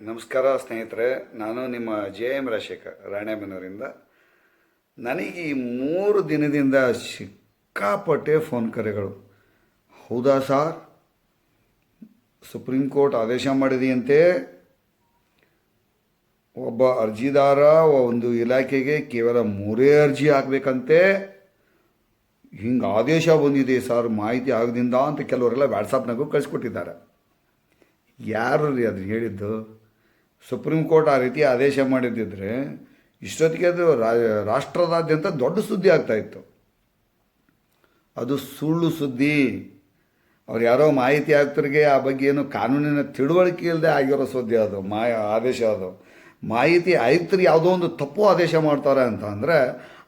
ನಮಸ್ಕಾರ ಸ್ನೇಹಿತರೆ, ನಾನು ನಿಮ್ಮ ಜೆ ಎಂ ರಾಜಶೇಖರ್, ರಾಣೆಬೆನ್ನೂರಿಂದ. ನನಗೆ ಈ ಮೂರು ದಿನದಿಂದ ಸಿಕ್ಕಾಪಟ್ಟೆ ಫೋನ್ ಕರೆಗಳು. ಹೌದಾ ಸಾರ್ ಸುಪ್ರೀಂ ಕೋರ್ಟ್ ಆದೇಶ ಮಾಡಿದೆಯಂತೆ? ಒಬ್ಬ ಅರ್ಜಿದಾರ ಒಂದು ಇಲಾಖೆಗೆ ಕೇವಲ ಮೂರೇ ಅರ್ಜಿ ಹಾಕಬೇಕಂತೆ? ಹಿಂಗೆ ಆದೇಶ ಬಂದಿದೆ ಸರ್ ಮಾಹಿತಿ ಆಗದಿಂದ ಅಂತ ಕೆಲವರೆಲ್ಲ ವ್ಯಾಟ್ಸಪ್ನಾಗೂ ಕಳಿಸ್ಕೊಟ್ಟಿದ್ದಾರೆ. ಯಾರು ರೀ ಅದನ್ನ ಹೇಳಿದ್ದು? ಸುಪ್ರೀಂ ಕೋರ್ಟ್ ಆ ರೀತಿ ಆದೇಶ ಮಾಡಿದ್ದಿದ್ರೆ ಇಷ್ಟೊತ್ತಿಗೆ ಅದು ರಾಷ್ಟ್ರದಾದ್ಯಂತ ದೊಡ್ಡ ಸುದ್ದಿ ಆಗ್ತಾ ಇತ್ತು. ಅದು ಸುಳ್ಳು ಸುದ್ದಿ. ಅವ್ರು ಯಾರೋ ಮಾಹಿತಿ ಆಯುಕ್ತರಿಗೆ ಆ ಬಗ್ಗೆ ಏನು ಕಾನೂನಿನ ತಿಳುವಳಿಕೆ ಇಲ್ಲದೆ ಆಗಿರೋ ಸುದ್ದಿ ಅದು, ಮಾ, ಆದೇಶ ಅದು. ಮಾಹಿತಿ ಆಯುಕ್ತರು ಯಾವುದೋ ಒಂದು ತಪ್ಪು ಆದೇಶ ಮಾಡ್ತಾರೆ ಅಂತ ಅಂದರೆ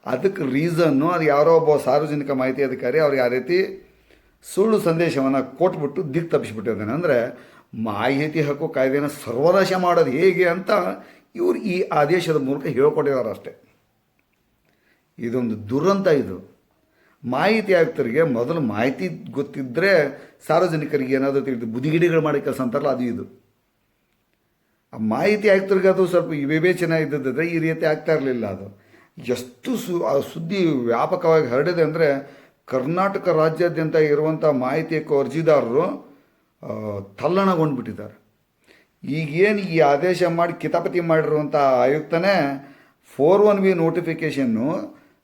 ಅದಕ್ಕೆ ರೀಸನ್ನು ಅದು ಯಾರೋ ಒಬ್ಬ ಸಾರ್ವಜನಿಕ ಮಾಹಿತಿ ಅಧಿಕಾರಿ ಅವ್ರಿಗೆ ಆ ರೀತಿ ಸುಳ್ಳು ಸಂದೇಶವನ್ನು ಕೊಟ್ಬಿಟ್ಟು ದಿಕ್ಕು ತಪ್ಪಿಸ್ಬಿಟ್ಟಿದ್ದಾನೆ ಅಂದರೆ ಮಾಹಿತಿ ಹಕ್ಕು ಕಾಯ್ದೆನ ಸರ್ವನಾಶ ಮಾಡೋದು ಹೇಗೆ ಅಂತ ಇವರು ಈ ಆದೇಶದ ಮೂಲಕ ಹೇಳ್ಕೊಟ್ಟಿದ್ದಾರೆ ಅಷ್ಟೇ. ಇದೊಂದು ದುರಂತ ಇದು. ಮಾಹಿತಿ ಆಯುಕ್ತರಿಗೆ ಮೊದಲು ಮಾಹಿತಿ ಗೊತ್ತಿದ್ದರೆ ಸಾರ್ವಜನಿಕರಿಗೆ ಏನಾದರೂ ತಿಳಿದು ಬುದಿಗಿಡಿಗಳು ಮಾಡಿ ಕೆಲಸ ಅಂತಾರಲ್ಲ, ಅದು ಇದು. ಆ ಮಾಹಿತಿ ಆಯುಕ್ತರಿಗೆ ಅದು ಸ್ವಲ್ಪ ವಿವೇಚನೆ ಇದ್ದದಿದ್ರೆ ಈ ರೀತಿ ಆಗ್ತಾ ಇರಲಿಲ್ಲ ಅದು. ಎಷ್ಟು ಸು, ಆ ಸುದ್ದಿ ವ್ಯಾಪಕವಾಗಿ ಹರಡಿದೆ ಅಂದರೆ ಕರ್ನಾಟಕ ರಾಜ್ಯಾದ್ಯಂತ ಇರುವಂಥ ಮಾಹಿತಿ ಹಕ್ಕು ಅರ್ಜಿದಾರರು ತಲ್ಲಣಗೊಂಡ್ಬಿಟ್ಟಿದ್ದಾರೆ. ಈಗೇನು ಈ ಆದೇಶ ಮಾಡಿ ಕಿತಾಪತಿ ಮಾಡಿರುವಂಥ ಆಯುಕ್ತನೇ ಫೋರ್ ಒನ್ ವಿ ನೋಟಿಫಿಕೇಷನ್ನು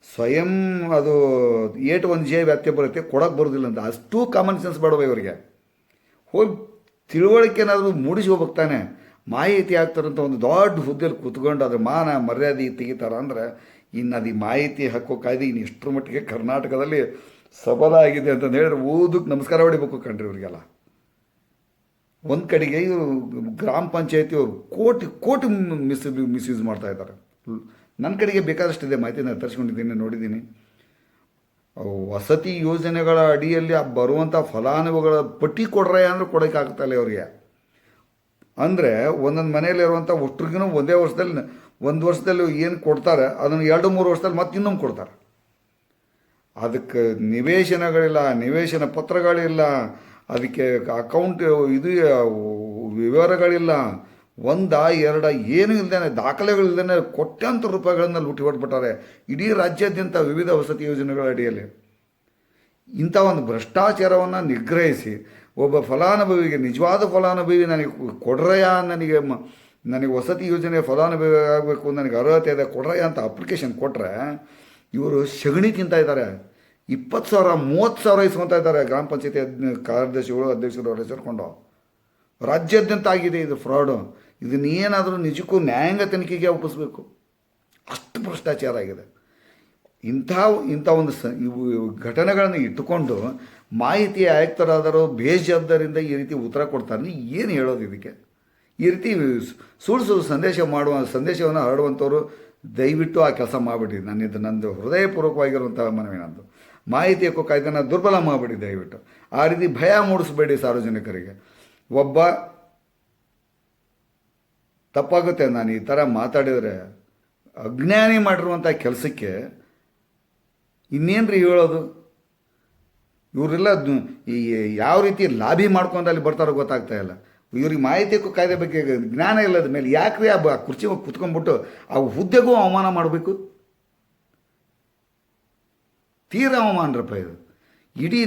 ಸ್ವಯಂ ಅದು ಏಟ್ ಒನ್ ಜೆ ವ್ಯಾಪ್ತಿ ಬರುತ್ತೆ ಕೊಡೋಕ್ಕೆ ಬರೋದಿಲ್ಲ ಅಂತ. ಅಷ್ಟು ಕಾಮನ್ ಸೆನ್ಸ್ ಬೇಡವ ಇವರಿಗೆ. ಹೋಗಿ ತಿಳುವಳಿಕೆನಾದರೂ ಮೂಡಿಸಿ ಹೋಗ್ಬೇಕು ಮಾಹಿತಿ ಆಗ್ತಾರಂತ ಒಂದು ದೊಡ್ಡ ಹುದ್ದೆಯಲ್ಲಿ ಕೂತ್ಕೊಂಡು ಅದ್ರ ಮಾನ ಮರ್ಯಾದೆ ತೆಗಿತಾರ ಅಂದರೆ ಇನ್ನು ಅದು ಮಾಹಿತಿ ಹಕ್ಕು ಕಾಯ್ದೆ ಇನ್ನು ಎಷ್ಟರ ಮಟ್ಟಿಗೆ ಕರ್ನಾಟಕದಲ್ಲಿ ಸಬಲ ಆಗಿದೆ ಅಂತಂದು ಹೇಳಿದ್ರೆ ಓದಕ್ಕೆ ನಮಸ್ಕಾರ ಹೊಡಿಬೇಕು ಕಣ್ರಿ ಇವರಿಗೆಲ್ಲ. ಒಂದು ಕಡೆಗೆ ಇವರು ಗ್ರಾಮ ಪಂಚಾಯತಿಯವರು ಕೋಟಿ ಕೋಟಿ ಮಿಸ್, ಮಿಸ್ಯೂಸ್ ಮಾಡ್ತಾ ಇದ್ದಾರೆ. ನನ್ನ ಕಡೆಗೆ ಬೇಕಾದಷ್ಟಿದೆ ಮಾಹಿತಿ ನಾನು ತರಿಸ್ಕೊಂಡಿದ್ದೀನಿ, ನೋಡಿದ್ದೀನಿ. ವಸತಿ ಯೋಜನೆಗಳ ಅಡಿಯಲ್ಲಿ ಬರುವಂಥ ಫಲಾನುಭವಿಗಳ ಪಟ್ಟಿ ಕೊಡ್ರೆ ಅಂದ್ರೆ ಕೊಡೋಕೆ ಆಗ್ತಾಯಿಲ್ಲ ಅವರಿಗೆ ಅಂದರೆ ಒಂದೊಂದು ಮನೆಯಲ್ಲಿರುವಂಥ ಒಟ್ಟಿಗೂ ಒಂದೇ ವರ್ಷದಲ್ಲಿ, ಒಂದು ವರ್ಷದಲ್ಲಿ ಏನು ಕೊಡ್ತಾರೆ, ಅದನ್ನು ಎರಡು, ಮೂರು ವರ್ಷದಲ್ಲಿ ಮತ್ತೆ ಇನ್ನೊಂದು ಕೊಡ್ತಾರೆ. ಅದಕ್ಕೆ ನಿವೇಶನಗಳಿಲ್ಲ, ನಿವೇಶನ ಪತ್ರಗಳಿಲ್ಲ ಅದಕ್ಕೆ ಅಕೌಂಟ್ ಇದು, ವಿವರಗಳಿಲ್ಲ. ಒಂದ ಎರಡ ಏನೂ ಇಲ್ದೇನೆ ದಾಖಲೆಗಳಿಲ್ಲದೇ ಕೋಟ್ಯಾಂತರ ರೂಪಾಯಿಗಳನ್ನ ಲೂಟಿ ಹೊಡ್ಬಿಟ್ಟಾರೆ. ಇಡೀ ರಾಜ್ಯಾದ್ಯಂತ ವಿವಿಧ ವಸತಿ ಯೋಜನೆಗಳ ಅಡಿಯಲ್ಲಿ. ಇಂಥ ಒಂದು ಭ್ರಷ್ಟಾಚಾರವನ್ನು ನಿಗ್ರಹಿಸಿ, ಒಬ್ಬ ಫಲಾನುಭವಿಗೆ, ನಿಜವಾದ ಫಲಾನುಭವಿ ನನಗೆ ಕೊಡ್ರಯ್ಯ ನನಗೆ ನನಗೆ ವಸತಿ ಯೋಜನೆ ಫಲಾನುಭವಿ ಆಗಬೇಕು ನನಗೆ ಅರ್ಹತೆ ಇದೆ ಕೊಡ್ರಯ್ಯ ಅಂತ ಅಪ್ಲಿಕೇಶನ್ ಕೊಟ್ಟರೆ ಇವರು ಸಗಣಿ ತಿಂತಾ ಇದ್ದಾರೆ. ಇಪ್ಪತ್ತು ಸಾವಿರ, ಮೂವತ್ತು ಸಾವಿರ ಇಸ್ಕೊತಾ ಇದ್ದಾರೆ ಗ್ರಾಮ ಪಂಚಾಯತಿ ಕಾರ್ಯದರ್ಶಿಗಳು ಅಧ್ಯಕ್ಷರು ಅವರ ಸೇರಿಕೊಂಡು ರಾಜ್ಯಾದ್ಯಂತ ಆಗಿದೆ ಇದು ಫ್ರಾಡು ಇದನ್ನ ಏನಾದರೂ ನಿಜಕ್ಕೂ ನ್ಯಾಯಾಂಗ ತನಿಖೆಗೆ ಒಪ್ಪಿಸ್ಬೇಕು. ಅಷ್ಟು ಭ್ರಷ್ಟಾಚಾರ ಆಗಿದೆ. ಇಂಥ ಇಂಥ ಒಂದು ಸ, ಇವು ಇವು ಘಟನೆಗಳನ್ನು ಇಟ್ಟುಕೊಂಡು ಮಾಹಿತಿ ಆಯುಕ್ತರಾದರೂ ಬೇಜವಾಬ್ದಾರಿಯಿಂದ ಈ ರೀತಿ ಉತ್ತರ ಕೊಡ್ತಾರೆ ಏನು ಹೇಳೋದು ಇದಕ್ಕೆ? ಈ ರೀತಿ ಸುಳ್ಳು ಸುಳ್ಳು ಸಂದೇಶ ಮಾಡುವ, ಸಂದೇಶವನ್ನು ಹರಡುವಂಥವ್ರು ದಯವಿಟ್ಟು ಆ ಕೆಲಸ ಮಾಡಿಬಿಡಿ ನನ್ನಿಂದ ನಂದು ಹೃದಯಪೂರ್ವಕವಾಗಿರುವಂಥ ಮನವಿ ನಂದು. ಮಾಹಿತಿ ಹಕ್ಕು ಕಾಯ್ದೆನ ದುರ್ಬಲ ಮಾಡಿಬಿಡಿ ದಯವಿಟ್ಟು. ಆ ರೀತಿ ಭಯ ಮೂಡಿಸಬೇಡಿ ಸಾರ್ವಜನಿಕರಿಗೆ. ಒಬ್ಬ ತಪ್ಪಾಗುತ್ತೆ ನಾನು ಈ ಥರ ಮಾತಾಡಿದರೆ ಅಜ್ಞಾನಿ ಮಾಡಿರುವಂಥ ಕೆಲಸಕ್ಕೆ ಇನ್ನೇನ್ರಿ ಹೇಳೋದು? ಇವರೆಲ್ಲ ಈ ಯಾವ ರೀತಿ ಲಾಭಿ ಮಾಡ್ಕೊಂಡು ಅಲ್ಲಿ ಬರ್ತಾರೋ ಗೊತ್ತಾಗ್ತಾ ಇಲ್ಲ. ಇವ್ರಿಗೆ ಮಾಹಿತಿ ಕಾಯ್ದೆ ಬಗ್ಗೆ ಜ್ಞಾನ ಇಲ್ಲದ ಮೇಲೆ ಯಾಕ್ರಿ ಆ ಕುರ್ಚಿ ಕುತ್ಕೊಂಡ್ಬಿಟ್ಟು ಆ ಹುದ್ದೆಗೂ ಅವಮಾನ ಮಾಡಬೇಕು? ತೀರಾ ಅವಮಾನರಪ್ಪ ಇದು. ಇಡೀ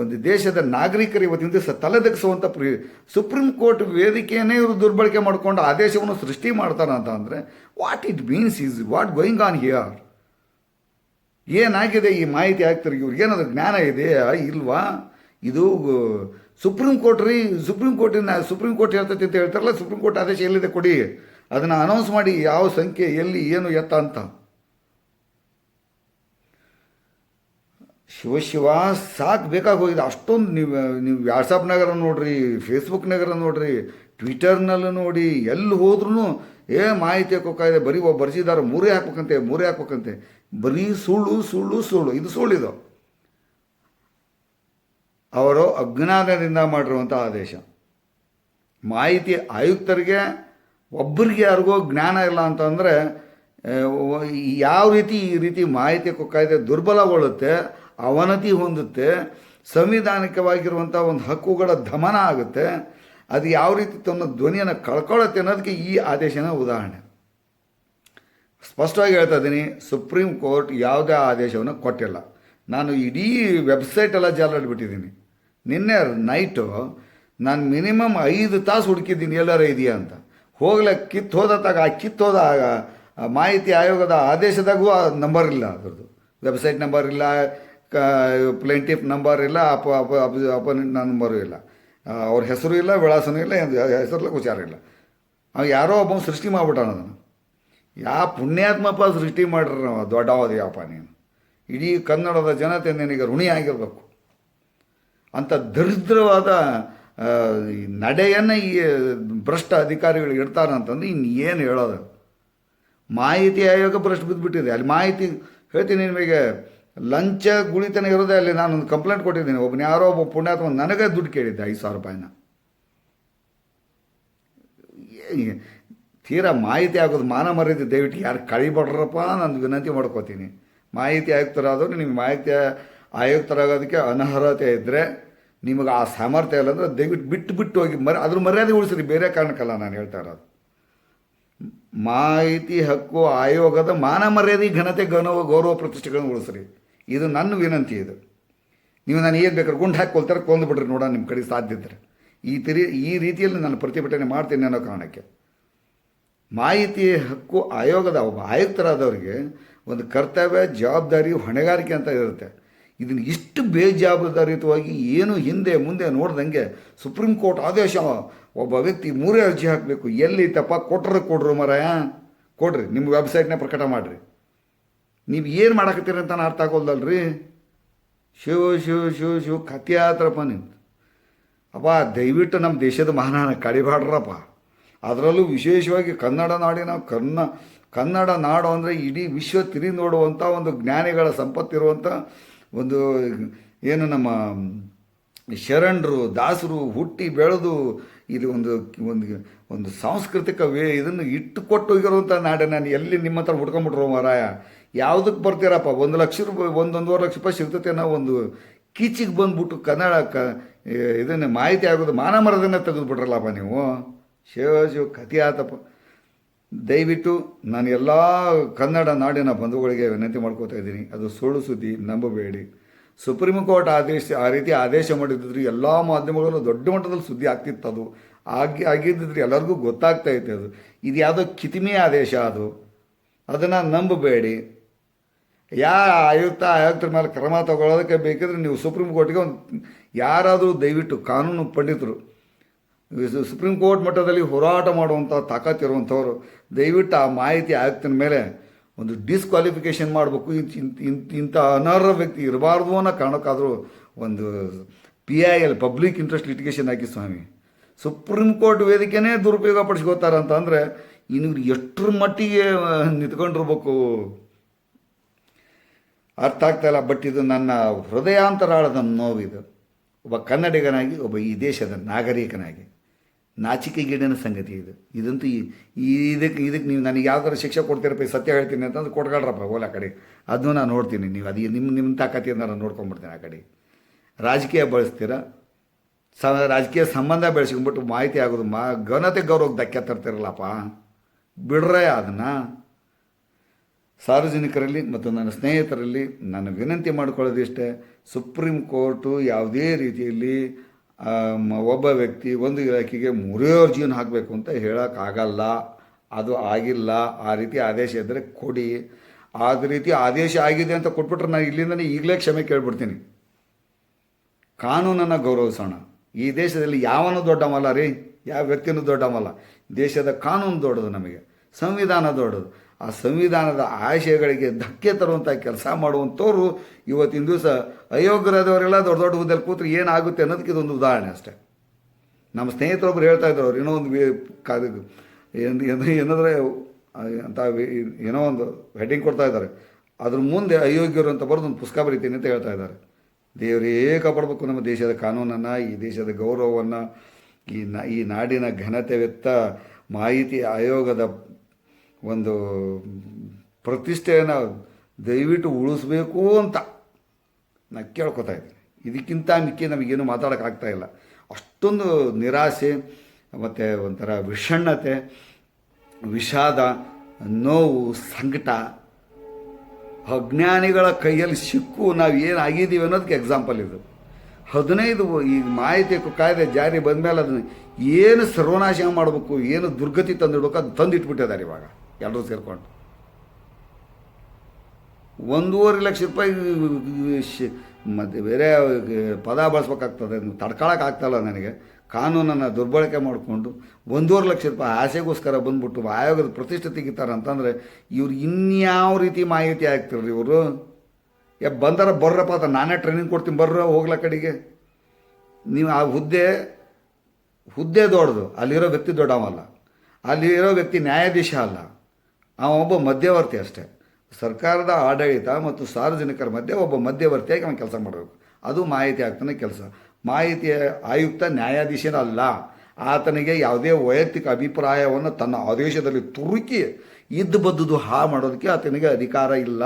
ಒಂದು ದೇಶದ ನಾಗರಿಕರು ಇವತ್ತಿನ ದಿವಸ ತಲೆದಗ್ಸುವಂಥ ಪ್ರಿ, ಸುಪ್ರೀಂ ಕೋರ್ಟ್ ವೇದಿಕೆಯನ್ನೇ ಇವರು ದುರ್ಬಳಕೆ ಮಾಡಿಕೊಂಡು ಆದೇಶವನ್ನು ಸೃಷ್ಟಿ ಮಾಡ್ತಾರೆ ಅಂತ ಅಂದರೆ what it means is what going on here ಏನಾಗಿದೆ ಈ ಮಾಹಿತಿ ಆಗ್ತಾರೆ ಇವ್ರಿಗೆ ಏನಾದ್ರು ಜ್ಞಾನ ಇದೆಯಾ, ಇಲ್ವಾ? ಇದು ಸುಪ್ರೀಂ ಕೋರ್ಟ್ ರೀ, ಸುಪ್ರೀಂ ಕೋರ್ಟಿನ, ಸುಪ್ರೀಂ ಕೋರ್ಟ್ ಹೇಳ್ತೈತಿ ಅಂತ ಹೇಳ್ತಾರಲ್ಲ, ಸುಪ್ರೀಂ ಕೋರ್ಟ್ ಆದೇಶ ಎಲ್ಲಿದೆ ಕೊಡಿ. ಅದನ್ನು ಅನೌನ್ಸ್ ಮಾಡಿ ಯಾವ ಸಂಖ್ಯೆ, ಎಲ್ಲಿ, ಏನು, ಎತ್ತ ಅಂತ. ಶಿವ ಶಿವ, ಸಾಕು ಬೇಕಾಗೋಗಿದೆ ಅಷ್ಟೊಂದು ನೀವು ನೀವು ವ್ಯಾಟ್ಸಪ್ನಾಗರ ನೋಡ್ರಿ ಫೇಸ್ಬುಕ್ನಾಗರ ನೋಡ್ರಿ ಟ್ವಿಟರ್ನಲ್ಲೂ ನೋಡಿ ಎಲ್ಲಿ ಹೋದ್ರೂ ಏ ಮಾಹಿತಿ ಹಾಕೋಕ್ಕಾಗಿದೆ ಬರೀ ಒಬ್ಬ ಬರ್ಸಿದಾರೆ, ಮೂರೇ ಹಾಕ್ಬೇಕಂತೆ ಮೂರೇ ಹಾಕ್ಬೇಕಂತೆ. ಬರೀ ಸುಳ್ಳು ಸುಳ್ಳು ಸುಳ್ಳು, ಇದು ಸುಳ್ಳಿದು ಅವರು ಅಜ್ಞಾನದಿಂದ ಮಾಡಿರುವಂಥ ಆದೇಶ. ಮಾಹಿತಿ ಆಯುಕ್ತರಿಗೆ ಒಬ್ಬರಿಗೆ ಯಾರಿಗೋ ಜ್ಞಾನ ಇಲ್ಲ ಅಂತಂದರೆ ಯಾವ ರೀತಿ ಈ ರೀತಿ ಮಾಹಿತಿ ಕೊಕ್ಕಾಯಿದೆ ಕಾಯ್ದೆ ದುರ್ಬಲಗೊಳ್ಳುತ್ತೆ ಅವನತಿ ಹೊಂದುತ್ತೆ ಸಂವಿಧಾನಿಕವಾಗಿರುವಂಥ ಒಂದು ಹಕ್ಕುಗಳ ದಮನ ಆಗುತ್ತೆ, ಅದು ಯಾವ ರೀತಿ ತನ್ನ ಧ್ವನಿಯನ್ನು ಕಳ್ಕೊಳ್ಳುತ್ತೆ ಅನ್ನೋದಕ್ಕೆ ಈ ಆದೇಶನ ಉದಾಹರಣೆ. ಸ್ಪಷ್ಟವಾಗಿ ಹೇಳ್ತಾ ಇದ್ದೀನಿ ಸುಪ್ರೀಂ ಕೋರ್ಟ್ ಯಾವುದೇ ಆದೇಶವನ್ನು ಕೊಟ್ಟಿಲ್ಲ. ನಾನು ಇಡೀ ವೆಬ್ಸೈಟ್ ಎಲ್ಲ ಜಾಲಾಡ್ಬಿಟ್ಟಿದ್ದೀನಿ ನಿನ್ನೆ ನೈಟು ನಾನು ಮಿನಿಮಮ್ ಐದು ತಾಸು ಹುಡುಕಿದ್ದೀನಿ, ಎಲ್ಲರ ಇದೆಯಾ ಅಂತ. ಹೋಗ್ಲೆ ಕಿತ್ತು ಹೋದಾಗ ಆ ಕಿತ್ತು ಹೋದ ಆ- ಆ ಮಾಹಿತಿ ಆಯೋಗದ ಆದೇಶದಾಗೂ ಆ ನಂಬರ್ ಇಲ್ಲ ಅದರದ್ದು. ವೆಬ್ಸೈಟ್ ನಂಬರ್ ಇಲ್ಲ ಪ್ಲೇಂಟಿಫ್ ನಂಬರ್ ಇಲ್ಲ, ಅಪ ಅಪ ಅಪೋನೆಂಟ್ ನಂಬರು ಇಲ್ಲ. ಅವ್ರ ಹೆಸರು ಇಲ್ಲ, ವಿಳಾಸನೂ ಇಲ್ಲ ಹೆಸರಲ್ಲ ವಿಚಾರ ಇಲ್ಲ. ಅವ ಯಾರೋ ಒಬ್ಬ ಸೃಷ್ಟಿ ಮಾಡ್ಬಿಟ್ಟಾನ ಅದನ್ನು. ಯಾ ಪುಣ್ಯಾತ್ಮಪ್ಪ ಸೃಷ್ಟಿ ಮಾಡ್ರಿ ನಾವು ದೊಡ್ಡವದು ನೀನು. ಇಡೀ ಕನ್ನಡದ ಜನತೆ ನಿನಗೆ ಋಣಿ ಆಗಿರಬೇಕು. ಅಂಥ ದರಿದ್ರವಾದ ನಡೆಯನ್ನು ಈ, ಭ್ರಷ್ಟ ಅಧಿಕಾರಿಗಳು ಇನ್ನು ಏನು ಹೇಳೋದು? ಮಾಹಿತಿ ಆಯೋಗ ಭ್ರಷ್ಟ ಬಿದ್ದುಬಿಟ್ಟಿದೆ ಅಲ್ಲಿ ಮಾಹಿತಿ ಹೇಳ್ತೀನಿ ನಿಮಗೆ. ಲಂಚ ಗುಳಿತನ ಇರೋದೇ ಅಲ್ಲಿ ನಾನೊಂದು ಕಂಪ್ಲೇಂಟ್ ಕೊಟ್ಟಿದ್ದೀನಿ. ಒಬ್ಬನ ಯಾರೋ ಒಬ್ಬ ಪುಣ್ಯ ಅಥವಾ ನನಗೆ ದುಡ್ಡು ಕೇಳಿದ್ದೆ ಐದು ಸಾವಿರ ರೂಪಾಯಿನ. ತೀರಾ ಮಾಹಿತಿ ಆಗೋದು ಮಾನ ಮರ್ಯಾದೆ ದಯವಿಟ್ಟು ಯಾರು ಕಳಿಬಡ್ರಪ್ಪ ನಾನು ವಿನಂತಿ ಮಾಡ್ಕೋತೀನಿ. ಮಾಹಿತಿ ಆಯುಕ್ತರಾದವರು, ನಿಮಗೆ ಮಾಹಿತಿ ಆಯುಕ್ತರಾಗೋದಕ್ಕೆ ಅನರ್ಹತೆ ಇದ್ದರೆ ನಿಮಗೆ ಆ ಸಾಮರ್ಥ್ಯ ಇಲ್ಲ ಅಂದರೆ ದಯವಿಟ್ಟು ಬಿಟ್ಟು ಬಿಟ್ಟು ಹೋಗಿ ಮರ, ಅದ್ರ ಮರ್ಯಾದೆ ಉಳಿಸ್ರಿ. ಬೇರೆ ಕಾರಣಕ್ಕಲ್ಲ ನಾನು ಹೇಳ್ತಾ ಇರೋದು. ಮಾಹಿತಿ ಹಕ್ಕು ಆಯೋಗದ ಮಾನ ಮರ್ಯಾದೆ ಘನತೆ ಗೌರವ ಗೌರವ ಪ್ರತಿಷ್ಠೆಗಳನ್ನು ಉಳಿಸ್ರಿ. ಇದು ನನ್ನ ವಿನಂತಿ ಇದು. ನೀವು ನಾನು ಏನು ಬೇಕಾದ್ರೆ ಗುಂಡು ಹಾಕ್ಕೊಳ್ತಾರೆ, ಕೊಂದು ಬಿಡ್ರಿ ನೋಡೋಣ ನಿಮ್ಮ ಕಡೆ ಸಾಧ್ಯ ಇದ್ದರೆ ಈ ತಿರಿ, ಈ ರೀತಿಯಲ್ಲಿ ನಾನು ಪ್ರತಿಭಟನೆ ಮಾಡ್ತೀನಿ ಅನ್ನೋ ಕಾರಣಕ್ಕೆ. ಮಾಹಿತಿ ಹಕ್ಕು ಆಯೋಗದ ಒಬ್ಬ ಆಯುಕ್ತರಾದವರಿಗೆ ಒಂದು ಕರ್ತವ್ಯ, ಜವಾಬ್ದಾರಿ, ಹೊಣೆಗಾರಿಕೆ ಅಂತ ಇರುತ್ತೆ. ಇದನ್ನು ಇಷ್ಟು ಬೇಜವಾಬ್ದಾರಿಯುತವಾಗಿ ಏನು ಹಿಂದೆ ಮುಂದೆ ನೋಡ್ದಂಗೆ ಸುಪ್ರೀಂ ಕೋರ್ಟ್ ಆದೇಶ, ಒಬ್ಬ ವ್ಯಕ್ತಿ ಮೂರೇ ಅರ್ಜಿ ಹಾಕಬೇಕು, ಎಲ್ಲಿ ತಪ್ಪ ಕೊಟ್ರೆ ಕೊಡ್ರು ಮರಾಯ. ಕೊಡ್ರಿ, ನಿಮ್ಮ ವೆಬ್ಸೈಟ್ನೇ ಪ್ರಕಟ ಮಾಡಿರಿ. ನೀವು ಏನು ಮಾಡಕತ್ತೀರಿ ಅಂತ ಅರ್ಥ ಆಗೋಲ್ದಲ್ರಿ? ಶಿವ ಶಿವ ಶಿವ ಶಿವ ಕತಿ ಆತ್ರಪ್ಪ ನಿಂತು ಅಪ್ಪ ದಯವಿಟ್ಟು ನಮ್ಮ ದೇಶದ ಮಹಾನ ಕಡಿಬಾಡ್ರಪ್ಪ. ಅದರಲ್ಲೂ ವಿಶೇಷವಾಗಿ ಕನ್ನಡ ನಾಡಿನ ಕನ್ನ ಕನ್ನಡ ನಾಡು ಅಂದರೆ ಇಡೀ ವಿಶ್ವ ತಿರಿ ನೋಡುವಂಥ ಒಂದು ಜ್ಞಾನಿಗಳ ಸಂಪತ್ತಿರುವಂಥ ಒಂದು ಏನು ನಮ್ಮ ಶರಣರು, ದಾಸರು, ಹುಟ್ಟಿ, ಬೆಳೆದು ಇದು ಒಂದು ಒಂದು ಒಂದು ಸಾಂಸ್ಕೃತಿಕ ವೇ ಇದನ್ನು ಇಟ್ಟುಕೊಟ್ಟು ಹೋಗಿರುವಂಥ ನಾಡೆ ನಾನು ಎಲ್ಲಿ ನಿಮ್ಮ ಹತ್ರ ಹುಡ್ಕೊಂಬಿಟ್ರು ಮಾರಾಯ? ಯಾವುದಕ್ಕೆ ಬರ್ತೀರಪ್ಪ? ಒಂದು ಲಕ್ಷ ರೂಪಾಯಿ, ಒಂದೊಂದುವರೆ ಲಕ್ಷ ರೂಪಾಯಿ ಸಿಗ್ತೈತೆ ನಾವು ಒಂದು ಕೀಚಿಗೆ ಬಂದ್ಬಿಟ್ಟು ಕನ್ನಡ ಕ ಇದನ್ನೇ ಮಾಹಿತಿ ಆಗೋದು ಮಾನ ಮರದನ್ನೇ ತೆಗೆದುಬಿಟ್ರಲ್ಲಪ್ಪ ನೀವು? ಶಿವ ಶಿವ ಕತಿ ಆತಪ್ಪ. ದಯವಿಟ್ಟು ನಾನು ಎಲ್ಲ ಕನ್ನಡ ನಾಡಿನ ಬಂಧುಗಳಿಗೆ ವಿನಂತಿ ಮಾಡ್ಕೋತಾ ಇದ್ದೀನಿ. ಅದು ಸುಳ್ಳು ಸುದ್ದಿ, ನಂಬಬೇಡಿ. ಸುಪ್ರೀಂ ಕೋರ್ಟ್ ಆದೇಶ, ಆ ರೀತಿ ಆದೇಶ ಮಾಡಿದ್ರು ಎಲ್ಲ ಮಾಧ್ಯಮಗಳಲ್ಲೂ ದೊಡ್ಡ ಮಟ್ಟದಲ್ಲಿ ಸುದ್ದಿ ಆಗ್ತಿತ್ತು ಅದು. ಆಗಿ, ಆಗಿದ್ದಿದ್ರೆ ಎಲ್ಲರಿಗೂ ಗೊತ್ತಾಗ್ತಾ ಇತ್ತು ಅದು. ಇದು ಯಾವುದೋ ಕಿತಿಮೆ ಆದೇಶ ಅದು. ಅದನ್ನು ನಂಬಬೇಡಿ. ಯಾ ಆಯುಕ್ತ ಆಯುಕ್ತರ ಮೇಲೆ ಕ್ರಮ ತಗೊಳ್ಳೋದಕ್ಕೆ ಬೇಕಿದ್ರೆ ನೀವು ಸುಪ್ರೀಂ ಕೋರ್ಟ್ಗೆ ಒಂದು ಯಾರಾದರೂ ದಯವಿಟ್ಟು ಕಾನೂನು ಪಂಡಿತರು ಸುಪ್ರೀಂ ಕೋರ್ಟ್ ಮಟ್ಟದಲ್ಲಿ ಹೋರಾಟ ಮಾಡುವಂಥ ತಾಕತ್ತಿರುವಂಥವ್ರು ದಯವಿಟ್ಟು ಆ ಮಾಹಿತಿ ಆಯುಕ್ತನ ಮೇಲೆ ಒಂದು ಡಿಸ್ಕ್ವಾಲಿಫಿಕೇಷನ್ ಮಾಡಬೇಕು. ಇಂಥ ಅನರ್ಹ ವ್ಯಕ್ತಿ ಇರಬಾರ್ದು ಅನ್ನೋ ಕಾರಣಕ್ಕಾದರೂ ಒಂದು P I L public interest litigation ಹಾಕಿ ಸ್ವಾಮಿ. ಸುಪ್ರೀಂ ಕೋರ್ಟ್ ವೇದಿಕೆನೇ ದುರುಪಯೋಗ ಪಡಿಸ್ಕೋತಾರೆ ಅಂತಂದರೆ ಇನ್ನು ಎಷ್ಟರ ಮಟ್ಟಿಗೆ ನಿಂತ್ಕೊಂಡಿರ್ಬೇಕು? ಅರ್ಥ ಆಗ್ತಾ ಇಲ್ಲ ಬಟ್ ಇದು ನನ್ನ ಹೃದಯಾಂತರಾಳದ ನೋವಿದು ಒಬ್ಬ ಕನ್ನಡಿಗನಾಗಿ, ಒಬ್ಬ ಈ ದೇಶದ ನಾಗರಿಕನಾಗಿ ನಾಚಿಕೆ ಗಿಡನ ಸಂಗತಿ ಇದು. ಇದಂತೂ ಈ- ಇದಕ್ಕೆ ಇದಕ್ಕೆ ನೀವು ನನಗೆ ಯಾವ್ದಾರು ಶಿಕ್ಷೆ ಕೊಡ್ತೀರಪ್ಪ, ಈ ಸತ್ಯ ಹೇಳ್ತೀನಿ ಅಂತಂದ್ರೆ ಕೊಟ್ಕೊಳ್ರಪ್ಪ ಹೋಲ ಕಡೆ. ಅದನ್ನು ನಾನು ನೋಡ್ತೀನಿ, ನೀವು ಅದು ನಿಮ್ಮ ನಿಮ್ಮ ತಾಕತಿಯಿಂದ ನಾನು ನೋಡ್ಕೊಂಡ್ಬಿಡ್ತೀನಿ ಆ ಕಡೆ. ರಾಜಕೀಯ ಬಳಸ್ತೀರ, ಸ ರಾಜಕೀಯ ಸಂಬಂಧ ಬೆಳೆಸ್ಕೊಂಡ್ಬಿಟ್ಟು ಮಾಹಿತಿ ಆಗೋದು ಮಾ ಘನತೆ ಗೌರವಕ್ಕೆ ಧಕ್ಕೆ ತರ್ತಿರಲ್ಲಪ್ಪ. ಬಿಡ್ರೆ ಅದನ್ನು. ಸಾರ್ವಜನಿಕರಲ್ಲಿ ಮತ್ತು ನನ್ನ ಸ್ನೇಹಿತರಲ್ಲಿ ನಾನು ವಿನಂತಿ ಮಾಡಿಕೊಳ್ಳೋದಿಷ್ಟೇ ಸುಪ್ರೀಂ ಕೋರ್ಟು ಯಾವುದೇ ರೀತಿಯಲ್ಲಿ ಒಬ್ಬ ವ್ಯಕ್ತಿ ಒಂದು ಇಲಾಖೆಗೆ ಮೂರೇ ಜೀವನ ಹಾಕಬೇಕು ಅಂತ ಹೇಳೋಕ್ಕಾಗಲ್ಲ. ಅದು ಆಗಿಲ್ಲ. ಆ ರೀತಿ ಆದೇಶ ಇದ್ದರೆ ಕೊಡಿ. ಆದ ರೀತಿ ಆದೇಶ ಆಗಿದೆ ಅಂತ ಕೊಟ್ಬಿಟ್ರೆ ನಾನು ಇಲ್ಲಿಂದನೇ ಈಗಲೇ ಕ್ಷಮೆ ಕೇಳ್ಬಿಡ್ತೀನಿ. ಕಾನೂನನ್ನು ಗೌರವಿಸೋಣ. ಈ ದೇಶದಲ್ಲಿ ಯಾವನು ದೊಡ್ಡವಲ್ಲ ರೀ? ಯಾವ ವ್ಯಕ್ತಿನೂ ದೊಡ್ಡವಲ್ಲ ದೇಶದ ಕಾನೂನು ದೊಡ್ಡದು ನಮಗೆ. ಸಂವಿಧಾನ ದೊಡ್ಡದು. ಆ ಸಂವಿಧಾನದ ಆಶಯಗಳಿಗೆ ಧಕ್ಕೆ ತರುವಂಥ ಕೆಲಸ ಮಾಡುವಂಥವ್ರು ಇವತ್ತಿನ ದಿವಸ ಅಯೋಗ್ಯರಾದವರೆಲ್ಲ ದೊಡ್ಡ ದೊಡ್ಡ ಹುದ್ದೆಯಲ್ಲಿ ಕೂತ್ರೆ ಏನಾಗುತ್ತೆ ಅನ್ನೋದಕ್ಕೆ ಇದೊಂದು ಉದಾಹರಣೆ ಅಷ್ಟೇ. ನಮ್ಮ ಸ್ನೇಹಿತರೊಬ್ಬರು ಹೇಳ್ತಾ ಇದ್ರು, ಅವ್ರು ಏನೋ ಒಂದು ಏನಂದರೆ ಅಂತ ಏನೋ ಒಂದು ಹೆಡ್ಡಿಂಗ್ ಕೊಡ್ತಾ ಇದ್ದಾರೆ. ಅದ್ರ ಮುಂದೆ ಅಯೋಗ್ಯರು ಅಂತ ಬರೆದು ಒಂದು ಪುಸ್ತಕ ಬರೀತೀನಿ ಅಂತ ಹೇಳ್ತಾ ಇದ್ದಾರೆ. ದೇವರೇ ಕಾಪಾಡಬೇಕು ನಮ್ಮ ದೇಶದ ಕಾನೂನನ್ನು, ಈ ದೇಶದ ಗೌರವವನ್ನು, ಈ ನಾ ಈ ನಾಡಿನ ಘನತೆ ವೆತ್ತ ಮಾಹಿತಿ ಆಯೋಗದ ಒಂದು ಪ್ರತಿಷ್ಠೆಯನ್ನು ದಯವಿಟ್ಟು ಉಳಿಸ್ಬೇಕು ಅಂತ ನಾನು ಕೇಳ್ಕೊತಾ ಇದ್ದೀನಿ. ಇದಕ್ಕಿಂತ ಮಿಕ್ಕಿ ನಮಗೇನು ಮಾತಾಡೋಕ್ಕಾಗ್ತಾ ಇಲ್ಲ. ಅಷ್ಟೊಂದು ನಿರಾಸೆ, ಮತ್ತು ಒಂಥರ ವಿಷಣ್ಣತೆ, ವಿಷಾದ, ನೋವು, ಸಂಕಟ, ಅಜ್ಞಾನಿಗಳ ಕೈಯಲ್ಲಿ ಸಿಕ್ಕು ನಾವು ಏನು ಆಗಿದ್ದೀವಿ ಅನ್ನೋದಕ್ಕೆ ಎಕ್ಸಾಂಪಲ್ ಇದು. ಹದಿನೈದು ಈ ಮಾಹಿತಿ ಕಾಯ್ದೆ ಜಾರಿ ಬಂದಮೇಲೆ ಅದನ್ನು ಏನು ಸರ್ವನಾಶ ಮಾಡಬೇಕು, ಏನು ದುರ್ಗತಿ ತಂದಿಡ್ಬೇಕು ಅದು ತಂದಿಟ್ಬಿಟ್ಟಿದ್ದಾರೆ ಇವಾಗ. ಎಲ್ಲರೂ ಸೇರಿಕೊಂಡು. ಒಂದೂವರೆ ಲಕ್ಷ ರೂಪಾಯಿ ಶಿ ಮತ್ತೆ ಬೇರೆ ಪದ ಬಳಸ್ಬೇಕಾಗ್ತದೆ ತಡ್ಕೊಳಕ್ಕಾಗ್ತಲ್ಲ ನನಗೆ. ಕಾನೂನನ್ನು ದುರ್ಬಳಕೆ ಮಾಡಿಕೊಂಡು ಒಂದೂವರೆ ಲಕ್ಷ ರೂಪಾಯಿ ಆಸೆಗೋಸ್ಕರ ಬಂದ್ಬಿಟ್ಟು ಆಯೋಗದ ಪ್ರತಿಷ್ಠೆ ತೆಗಿತಾರೆ ಅಂತಂದರೆ ಇವ್ರು ಇನ್ಯಾವ ರೀತಿ ಮಾಹಿತಿ ಆಗ್ತಿರ್ರಿ ಇವರು? ಯಾ ಬಂದಾರ ಬರ್ರಪ್ಪ ಅಂತ ನಾನೇ ಟ್ರೈನಿಂಗ್ ಕೊಡ್ತೀನಿ, ಬರ್ರ, ಹೋಗ್ಲ ಕಡೆಗೆ. ನೀವು ಆ ಹುದ್ದೆ ಹುದ್ದೆ ದೊಡ್ಡದು, ಅಲ್ಲಿರೋ ವ್ಯಕ್ತಿ ದೊಡ್ಡವಲ್ಲ. ಅಲ್ಲಿರೋ ವ್ಯಕ್ತಿ ನ್ಯಾಯಾಧೀಶ ಅಲ್ಲ. ಅವ ಒಬ್ಬ ಮಧ್ಯವರ್ತಿ ಅಷ್ಟೇ. ಸರ್ಕಾರದ ಆಡಳಿತ ಮತ್ತು ಸಾರ್ವಜನಿಕರ ಮಧ್ಯೆ ಒಬ್ಬ ಮಧ್ಯವರ್ತಿಯಾಗಿ ಅವನು ಕೆಲಸ ಮಾಡಬೇಕು. ಅದು ಮಾಹಿತಿ ಆಗ್ತಾನೆ ಕೆಲಸ. ಮಾಹಿತಿ ಆಯುಕ್ತ ನ್ಯಾಯಾಧೀಶನ ಅಲ್ಲ. ಆತನಿಗೆ ಯಾವುದೇ ವೈಯಕ್ತಿಕ ಅಭಿಪ್ರಾಯವನ್ನು ತನ್ನ ಆದೇಶದಲ್ಲಿ ತುರುಕಿ ಇದ್ದು ಬದ್ದುದು ಹಾ ಮಾಡೋದಕ್ಕೆ ಆತನಿಗೆ ಅಧಿಕಾರ ಇಲ್ಲ.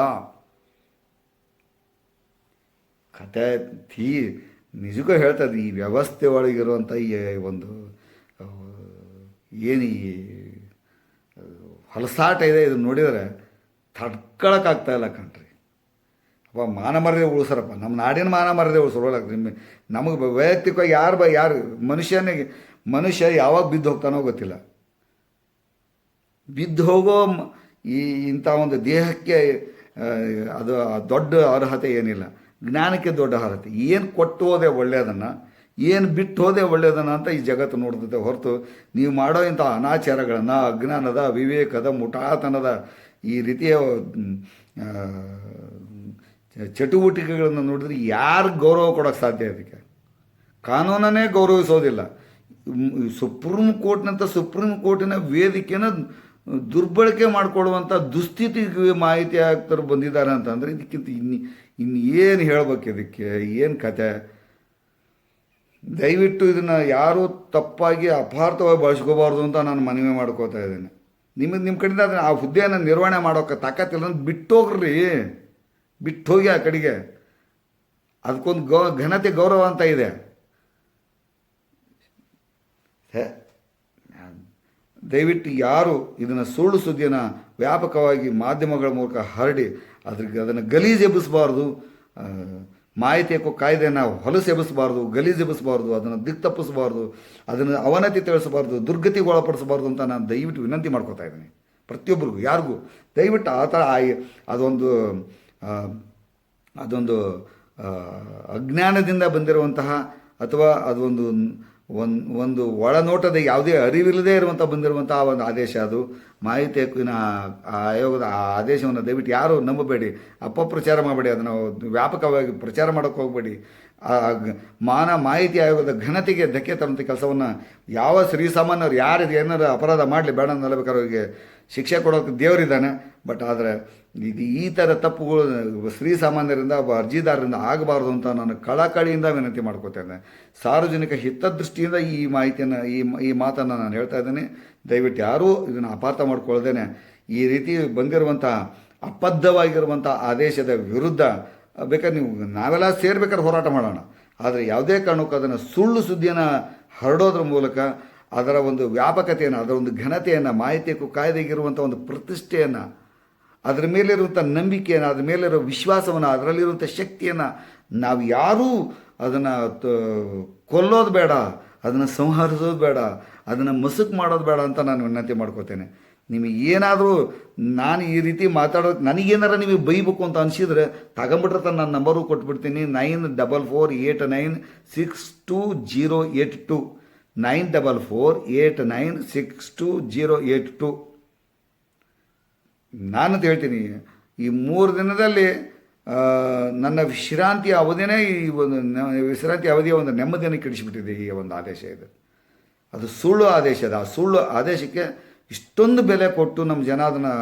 ಕತೆ ತೀ ನಿಜಕ್ಕೂ ಹೇಳ್ತದೆ ಈ ವ್ಯವಸ್ಥೆ ಒಳಗಿರುವಂಥ ಈ ಒಂದು ಏನು ಈ ಹೊಲಸಾಟ ಇದೆ, ಇದನ್ನು ನೋಡಿದರೆ ತಡ್ಕೊಳಕ್ಕಾಗ್ತಾ ಇಲ್ಲ ಕಣ್ರಿ. ಅಪ್ಪ ಮಾನ ಮರ್ಯಾದೆ ಉಳಿಸ್ರಪ್ಪ. ನಮ್ಮ ನಾಡಿನ ಮಾನ ಮರ್ಯಾದೆ ಉಳಿಸೋಲ್ಲ ನಿಮ್ಮ ನಮಗೆ ವೈಯಕ್ತಿಕವಾಗಿ ಯಾರು ಬ, ಯಾರು, ಮನುಷ್ಯನಿಗೆ, ಮನುಷ್ಯ ಯಾವಾಗ ಬಿದ್ದು ಹೋಗ್ತಾನೋ ಗೊತ್ತಿಲ್ಲ. ಬಿದ್ದು ಹೋಗೋ ಈ, ಇಂಥ ಒಂದು ದೇಹಕ್ಕೆ ಅದು ದೊಡ್ಡ ಅರ್ಹತೆ ಏನಿಲ್ಲ. ಜ್ಞಾನಕ್ಕೆ ದೊಡ್ಡ ಅರ್ಹತೆ. ಏನು ಕೊಟ್ಟು ಹೋದೆ ಒಳ್ಳೆಯದನ್ನು ಏನು ಬಿಟ್ಟು ಹೋದೆ ಒಳ್ಳೆಯದನ್ನು ಅಂತ ಈ ಜಗತ್ತು ನೋಡ್ತದೆ ಹೊರತು ನೀವು ಮಾಡೋ ಇಂಥ ಅನಾಚಾರಗಳನ್ನು, ಅಜ್ಞಾನದ, ವಿವೇಕದ ಮುಟಾತನದ ಈ ರೀತಿಯ ಚಟುವಟಿಕೆಗಳನ್ನು ನೋಡಿದ್ರೆ ಯಾರು ಗೌರವ ಕೊಡೋಕ್ಕೆ ಸಾಧ್ಯ ಅದಕ್ಕೆ? ಕಾನೂನನ್ನೇ ಗೌರವಿಸೋದಿಲ್ಲ. ಸುಪ್ರೀಂ ಕೋರ್ಟ್ನಂಥ ಸುಪ್ರೀಂ ಕೋರ್ಟಿನ ವೇದಿಕೆನ ದುರ್ಬಳಕೆ ಮಾಡಿಕೊಳ್ಳುವಂಥ ದುಸ್ಥಿತಿಗೆ ಮಾಹಿತಿ ಆಗ್ತಾರೆ ಬಂದಿದ್ದಾರೆ ಅಂತಂದರೆ ಇದಕ್ಕಿಂತ ಇನ್ನು ಇನ್ನು ಏನು ಹೇಳ್ಬೇಕು ಇದಕ್ಕೆ? ಏನು ಕತೆ? ದಯವಿಟ್ಟು ಇದನ್ನು ಯಾರೂ ತಪ್ಪಾಗಿ ಅಪಾರ್ಥವಾಗಿ ಬಳಸ್ಕೋಬಾರ್ದು ಅಂತ ನಾನು ಮನವಿ ಮಾಡ್ಕೋತಾ ಇದ್ದೇನೆ. ನಿಮಗೆ ನಿಮ್ಮ ಕಡೆಯಿಂದ ಅದನ್ನು ಆ ಹುದ್ದೆಯನ್ನು ನಿರ್ವಹಣೆ ಮಾಡೋಕೆ ತಾಕತ್ತಿಲ್ಲ ಅಂದ್ರೆ ಬಿಟ್ಟೋಗ್ರಿ. ಬಿಟ್ಟು ಹೋಗಿ ಆ ಕಡೆಗೆ. ಅದಕ್ಕೊಂದು ಗೌ ಘನತೆ ಗೌರವ ಅಂತ ಇದೆ. ದಯವಿಟ್ಟು ಯಾರು ಇದನ್ನು ಸುಳ್ಳು ಸುದ್ದಿಯನ್ನು ವ್ಯಾಪಕವಾಗಿ ಮಾಧ್ಯಮಗಳ ಮೂಲಕ ಹರಡಿ ಅದ್ರಿಗೆ ಅದನ್ನು ಗಲೀಜು ಎಬ್ಬಿಸಬಾರ್ದು ಆ, ಮಾಹಿತಿ ಹಕ್ಕು ಕಾಯ್ದೆಯನ್ನು ಗಲೀಜು ಎಬ್ಬಿಸಬಾರ್ದು, ಅದನ್ನು ದಿಕ್ ತಪ್ಪಿಸಬಾರ್ದು, ಅದನ್ನು ಅವನತಿ ತಿಳಿಸಬಾರ್ದು ದುರ್ಗತಿಗೆ ಒಳಪಡಿಸಬಾರ್ದು ಅಂತ ನಾನು ದಯವಿಟ್ಟು ವಿನಂತಿ ಮಾಡ್ಕೋತಾ ಇದ್ದೀನಿ. ಪ್ರತಿಯೊಬ್ಬರಿಗೂ, ಯಾರಿಗೂ. ದಯವಿಟ್ಟು ಆ ಥರ ಅದೊಂದು ಅದೊಂದು ಅಜ್ಞಾನದಿಂದ ಬಂದಿರುವಂತಹ ಅಥವಾ ಅದೊಂದು, ಒಂದು ಒಂದು ಒಳನೋಟದ ಯಾವುದೇ ಅರಿವಿಲ್ಲದೆ ಇರುವಂಥ ಬಂದಿರುವಂತಹ ಒಂದು ಆದೇಶ ಅದು. ಮಾಹಿತಿ ಹಕ್ಕಿನ ಆಯೋಗದ ಆ ಆದೇಶವನ್ನು ದಯವಿಟ್ಟು ಯಾರು ನಂಬಬೇಡಿ. ಅಪಪ್ರಚಾರ ಮಾಡಬೇಡಿ. ಅದನ್ನು ವ್ಯಾಪಕವಾಗಿ ಪ್ರಚಾರ ಮಾಡೋಕೆ ಹೋಗಬೇಡಿ. ಆ ಮಾನ ಮಾಹಿತಿ ಆಯೋಗದ ಘನತೆಗೆ ಧಕ್ಕೆ ತರುವಂಥ ಕೆಲಸವನ್ನು ಯಾವ ಶ್ರೀಸಾಮಾನ್ಯರು ಯಾರು ಏನಾರು ಅಪರಾಧ ಮಾಡಲಿ, ಬೇಡ ಅನ್ನಬೇಕಾದ್ರೆ ಅವರಿಗೆ ಶಿಕ್ಷೆ ಕೊಡೋಕೆ ದೇವರಿದ್ದಾನೆ. ಬಟ್ ಆದರೆ ಇದು ಈ ಥರ ತಪ್ಪುಗಳು ಶ್ರೀಸಾಮಾನ್ಯರಿಂದ ಒಬ್ಬ ಅರ್ಜಿದಾರರಿಂದ ಆಗಬಾರ್ದು ಅಂತ ನಾನು ಕಳಕಳಿಯಿಂದ ವಿನಂತಿ ಮಾಡ್ಕೋತೇನೆ ಸಾರ್ವಜನಿಕ ಹಿತದೃಷ್ಟಿಯಿಂದ ಈ ಮಾಹಿತಿಯನ್ನು, ಈ ಈ ಮಾತನ್ನು ನಾನು ಹೇಳ್ತಾ ಇದ್ದೇನೆ. ದಯವಿಟ್ಟು ಯಾರೂ ಇದನ್ನು ಅಪಾರ್ಥ ಮಾಡ್ಕೊಳ್ದೇನೆ. ಈ ರೀತಿ ಬಂದಿರುವಂಥ ಅಬದ್ಧವಾಗಿರುವಂಥ ಆದೇಶದ ವಿರುದ್ಧ ಬೇಕಾದ್ರೆ ನೀವು ನಾವೆಲ್ಲ ಸೇರ್ಬೇಕಾದ್ರೆ ಹೋರಾಟ ಮಾಡೋಣ. ಆದರೆ ಯಾವುದೇ ಕಾರಣಕ್ಕೂ ಅದನ್ನು ಸುಳ್ಳು ಸುದ್ದಿಯನ್ನು ಹರಡೋದ್ರ ಮೂಲಕ ಅದರ ಒಂದು ವ್ಯಾಪಕತೆಯನ್ನು, ಅದರ ಒಂದು ಘನತೆಯನ್ನು ಮಾಹಿತಿ ಹಕ್ಕು ಕಾಯ್ದೆಗಿರುವಂಥ ಒಂದು ಪ್ರತಿಷ್ಠೆಯನ್ನು ಅದರ ಮೇಲಿರುವಂಥ ನಂಬಿಕೆಯನ್ನು, ಅದರ ಮೇಲಿರೋ ವಿಶ್ವಾಸವನ್ನು ಅದರಲ್ಲಿರುವಂಥ ಶಕ್ತಿಯನ್ನು ನಾವು ಯಾರೂ ಅದನ್ನು ಕೊಲ್ಲೋದು ಬೇಡ, ಅದನ್ನು ಸಂಹರಿಸೋದು ಬೇಡ, ಅದನ್ನು ಮಸುಕು ಮಾಡೋದು ಬೇಡ ಅಂತ ನಾನು ವಿನಂತಿ ಮಾಡ್ಕೋತೇನೆ. ನಿಮಗೆ ಏನಾದರೂ ನಾನು ಈ ರೀತಿ ಮಾತಾಡೋದು ನನಗೇನಾರ ನಿಮಗೆ ಬೈಬೇಕು ಅಂತ ಅನಿಸಿದ್ರೆ ತಗೊಂಬಿಟ್ರೆ ತನ್ನ ನನ್ನ ನಂಬರು ಕೊಟ್ಬಿಡ್ತೀನಿ. Nine double four eight nine six two zero eight two. Nine double four eight nine six two zero eight two. ನಾನಂತ ಹೇಳ್ತೀನಿ, ಈ ಮೂರು ದಿನದಲ್ಲಿ ನನ್ನ ವಿಶ್ರಾಂತಿಯ ಅವಧಿನೇ ಈ ಒಂದು ವಿಶ್ರಾಂತಿ ಅವಧಿಯ ಒಂದು ನೆಮ್ಮದಿಯನ್ನು ಕೆಡಿಸಿಬಿಟ್ಟಿದೆ ಈ ಒಂದು ಆದೇಶ ಇದು. ಅದು ಸುಳ್ಳು ಆದೇಶ ಅದು. ಆ ಸುಳ್ಳು ಆದೇಶಕ್ಕೆ ಇಷ್ಟೊಂದು ಬೆಲೆ ಕೊಟ್ಟು ನಮ್ಮ ಜನ ಅದನ್ನು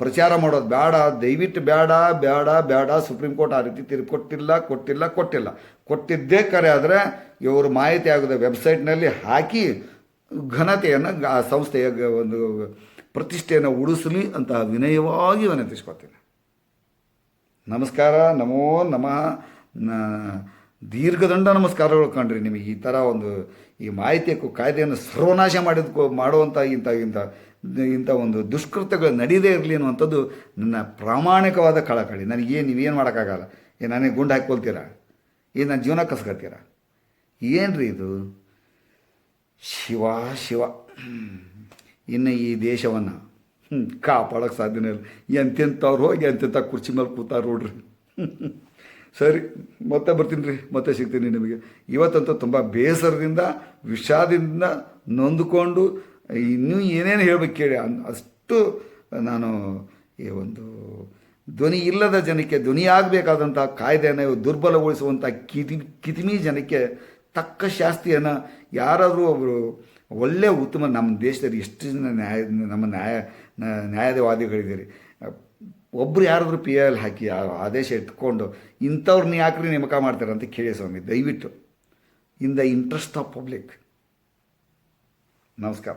ಪ್ರಚಾರ ಮಾಡೋದು ಬೇಡ, ದಯವಿಟ್ಟು ಬೇಡ ಬೇಡ ಬೇಡ, ಸುಪ್ರೀಂ ಕೋರ್ಟ್ ಆ ರೀತಿ ತಿರುಗಿ ಕೊಟ್ಟಿಲ್ಲ ಕೊಟ್ಟಿಲ್ಲ ಕೊಟ್ಟಿಲ್ಲ. ಕೊಟ್ಟಿದ್ದೇ ಕರೆ ಆದರೆ ಇವರು ಮಾಹಿತಿ ಆಗದ ವೆಬ್ಸೈಟ್ನಲ್ಲಿ ಹಾಕಿ ಘನತೆಯನ್ನು ಆ ಸಂಸ್ಥೆಯ ಒಂದು ಪ್ರತಿಷ್ಠೆಯನ್ನು ಉಳಿಸಲಿ ಅಂತ ವಿನಯವಾಗಿ ವಿನಂತಿಸ್ಕೊತೀನಿ ನಮಸ್ಕಾರ, ನಮೋ ನಮಃ. ದೀರ್ಘದಂಡ ನಮಸ್ಕಾರಗಳು ಕಂಡ್ರಿ ನಿಮಗೆ. ಈ ಥರ ಒಂದು ಈ ಮಾಹಿತಿಯ ಕಾಯ್ದೆಯನ್ನು ಸರ್ವನಾಶ ಮಾಡಿದ್ಕೋ ಮಾಡುವಂಥ ಇಂಥ ಇಂಥ ಇಂಥ ಒಂದು ದುಷ್ಕೃತ್ಯಗಳು ನಡೀದೇ ಇರಲಿ ಅನ್ನುವಂಥದ್ದು ನನ್ನ ಪ್ರಾಮಾಣಿಕವಾದ ಕಳಕಳಿ. ನನಗೇನು ನೀವೇನು ಮಾಡೋಕ್ಕಾಗಲ್ಲ. ಏ, ನನಗೆ ಗುಂಡು ಹಾಕ್ಕೊಳ್ತೀರಾ? ಏನು ನನ್ನ ಜೀವನ ಕಸ್ಕೊಳ್ತೀರಾ ಏನು ರೀ ಇದು? ಶಿವ ಶಿವ. ಇನ್ನು ಈ ದೇಶವನ್ನು ಕಾಪಾಡೋಕ್ಕೆ ಸಾಧ್ಯನೇ ಇಲ್ಲ. ಎಂತೆಂಥವ್ರು ಹೋಗಿ ಎಂತೆಂಥ ಕುರ್ಚಿ ಮೇಲೆ ಕೂತಾರೆ ನೋಡ್ರಿ. ಸರಿ, ಮತ್ತೆ ಬರ್ತೀನಿ ರೀ, ಮತ್ತೆ ಸಿಗ್ತೀನಿ ನಿಮಗೆ. ಇವತ್ತಂತೂ ತುಂಬ ಬೇಸರದಿಂದ, ವಿಷಾದದಿಂದ ನೊಂದುಕೊಂಡು, ಇನ್ನೂ ಏನೇನು ಹೇಳ್ಬೇಕು ಕೇಳಿ. ಅಷ್ಟು ನಾನು ಈ ಒಂದು ಧ್ವನಿ ಇಲ್ಲದ ಜನಕ್ಕೆ ಧ್ವನಿಯಾಗಬೇಕಾದಂಥ ಕಾಯ್ದೆಯನ್ನು ದುರ್ಬಲಗೊಳಿಸುವಂಥ ಕಿತಿ, ಕಿತಿಮಿ ಜನಕ್ಕೆ ತಕ್ಕ ಶಾಸ್ತಿಯನ್ನು ಯಾರಾದರೂ ಒಬ್ಬರು ಒಳ್ಳೆಯ ಉತ್ತಮ ನಮ್ಮ ದೇಶದಲ್ಲಿ ಎಷ್ಟು ಜನ ನ್ಯಾಯ, ನಮ್ಮ ನ್ಯಾಯ ನ್ಯಾ- ನ್ಯಾಯವಾದಿಗಳಿದ್ದೀರಿ. ಒಬ್ಬರು ಯಾರಾದರೂ ಪಿ ಎಲ್ ಹಾಕಿ ಆದೇಶ ಎತ್ಕೊಂಡು ಇಂಥವ್ರನ್ನ ಯಾಕ್ರಿ ನೇಮಕ ಮಾಡ್ತಾರೆ ಅಂತ ಕೇಳಿ ಸ್ವಾಮಿ, ದಯವಿಟ್ಟು. In the interest of public ನಮಸ್ಕಾರ.